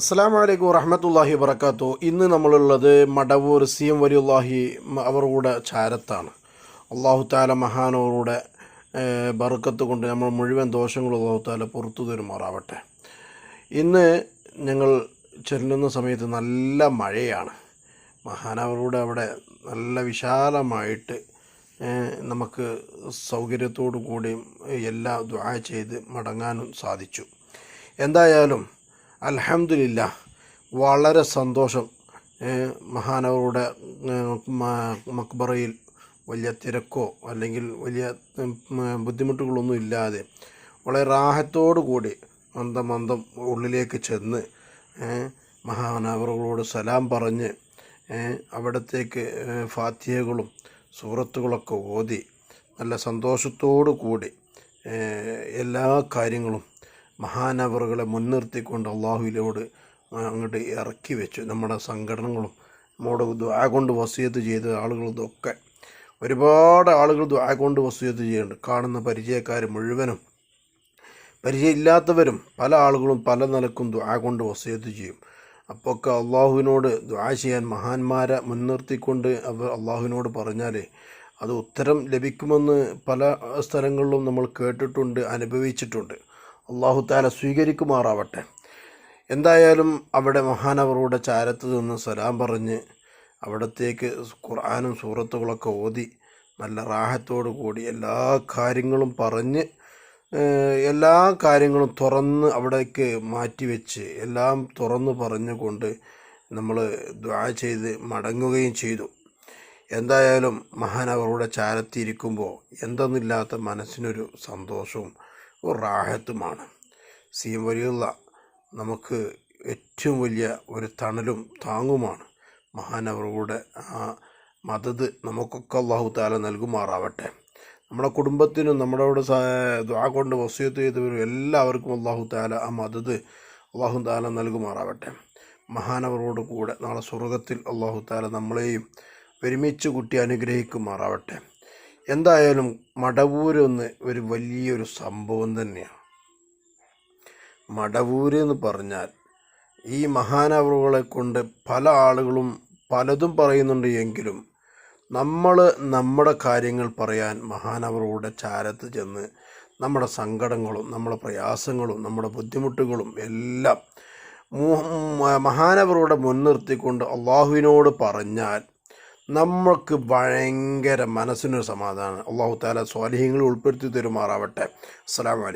അസ്സാം വലൈക്കും വറഹമത്തല്ലാഹി വർക്കാത്തു ഇന്ന് നമ്മളുള്ളത് മടവൂർ സി എം വലിയുല്ലാഹി അവരുടെ ചാരത്താണ്. അള്ളാഹു താല മഹാനവരുടെ ബറുക്കത്ത് കൊണ്ട് നമ്മൾ മുഴുവൻ ദോഷങ്ങളും അള്ളാഹു താല പുറത്തു തരുമാറാവട്ടെ. ഇന്ന് ഞങ്ങൾ ചെല്ലുന്ന സമയത്ത് നല്ല മഴയാണ്. മഹാനവരുടെ അവിടെ നല്ല വിശാലമായിട്ട് നമുക്ക് സൗകര്യത്തോടു കൂടിയും എല്ലാ ദ്വാ ചെയ്ത് മടങ്ങാനും സാധിച്ചു. എന്തായാലും അൽഹംദുലില്ല വളരെ സന്തോഷം. മഹാനവരുടെ മക്ബറയിൽ വലിയ തിരക്കോ അല്ലെങ്കിൽ വലിയ ബുദ്ധിമുട്ടുകളൊന്നും ഇല്ലാതെ വളരെ റാഹത്തോടു കൂടി മന്ദം മന്ദം ഉള്ളിലേക്ക് ചെന്ന് മഹാനവറുകളോട് സലാം പറഞ്ഞ് അവിടത്തേക്ക് ഫാത്തിഹകളും സൂറത്തുകളൊക്കെ ഓതി നല്ല സന്തോഷത്തോടു കൂടി എല്ലാ കാര്യങ്ങളും മഹാനവറുകളെ മുൻനിർത്തിക്കൊണ്ട് അള്ളാഹുവിലോട് അങ്ങോട്ട് ഇറക്കി വെച്ചു. നമ്മുടെ സംഘടനകളും നമ്മുടെ ദ്വാ കൊണ്ട് വസീത്ത് ചെയ്ത ഇതൊക്കെ. ഒരുപാട് ആളുകൾ ദ്വാ കൊണ്ട് വസീത്ത് ചെയ്യുന്നുണ്ട്. കാണുന്ന പരിചയക്കാർ മുഴുവനും. പരിചയമില്ലാത്തവരും പല ആളുകളും പല നിലക്കും ദ്വാ കൊണ്ട് വസീത്ത് ചെയ്യും. അപ്പോൾ ഒക്കെ അള്ളാഹുവിനോട് ദ്വാ ചെയ്യാൻ മഹാന്മാരെ മുൻനിർത്തിക്കൊണ്ട് അവർ അള്ളാഹുവിനോട് പറഞ്ഞാൽ അത് ഉത്തരം ലഭിക്കുമെന്ന് പല സ്ഥലങ്ങളിലും നമ്മൾ കേട്ടിട്ടുണ്ട് അനുഭവിച്ചിട്ടുണ്ട്. അള്ളാഹു താല സ്വീകരിക്കുമാറാവട്ടെ. എന്തായാലും അവിടെ മഹാനവറുടെ ചാരത്ത് നിന്ന് സലാം പറഞ്ഞ് അവിടത്തേക്ക് ഖുർആാനും സൂറത്തുകളൊക്കെ ഓതി നല്ല റാഹത്തോടു കൂടി എല്ലാ കാര്യങ്ങളും പറഞ്ഞ് എല്ലാ കാര്യങ്ങളും തുറന്ന് അവിടേക്ക് മാറ്റിവെച്ച് എല്ലാം തുറന്ന് പറഞ്ഞുകൊണ്ട് നമ്മൾ ദ്വാ ചെയ്ത് മടങ്ങുകയും ചെയ്തു. എന്തായാലും മഹാനവറുടെ ചാരത്തിരിക്കുമ്പോൾ എന്തെന്നില്ലാത്ത മനസ്സിനൊരു സന്തോഷവും റാഹത്തുമാണ് സീം വലിയുള്ള നമുക്ക് ഏറ്റവും വലിയ ഒരു തണലും താങ്ങുമാണ്. മഹാനവറുടെ ആ മദത് നമുക്കൊക്കെ അള്ളാഹു താല നൽകുമാറാവട്ടെ. നമ്മുടെ കുടുംബത്തിനും നമ്മുടെ അവിടെ ദ്വാ കൊണ്ട് വസ്യത്ത് ചെയ്തവരും എല്ലാവർക്കും അള്ളാഹു താല ആ മദത് അള്ളാഹു താല നൽകുമാറാവട്ടെ. മഹാനവരോട് കൂടെ നാളെ സ്വർഗത്തിൽ അള്ളാഹു താല നമ്മളെയും ഒരുമിച്ച് കുട്ടി അനുഗ്രഹിക്കുമാറാവട്ടെ. എന്തായാലും മടവൂരൊന്ന് ഒരു വലിയൊരു സംഭവം തന്നെയാണ്. മടവൂര് എന്ന് പറഞ്ഞാൽ ഈ മഹാനവറുകളെ കൊണ്ട് പല ആളുകളും പലതും പറയുന്നുണ്ട് എങ്കിലും നമ്മൾ നമ്മുടെ കാര്യങ്ങൾ പറയാൻ മഹാനവറുകളുടെ ചാരത്ത് ചെന്ന് നമ്മുടെ സങ്കടങ്ങളും നമ്മുടെ പ്രയാസങ്ങളും നമ്മുടെ ബുദ്ധിമുട്ടുകളും എല്ലാം മഹാനവറുകളുടെ മുൻനിർത്തിക്കൊണ്ട് അള്ളാഹുവിനോട് പറഞ്ഞാൽ നമ്മൾക്ക് ഭയങ്കര മനസ്സിനൊരു സമാധാനം. അള്ളാഹു താല സ്വാലിഹ്യങ്ങൾ ഉൾപ്പെടുത്തി തരുമാറാവട്ടെ. അസ്സാം അലൈക്കും.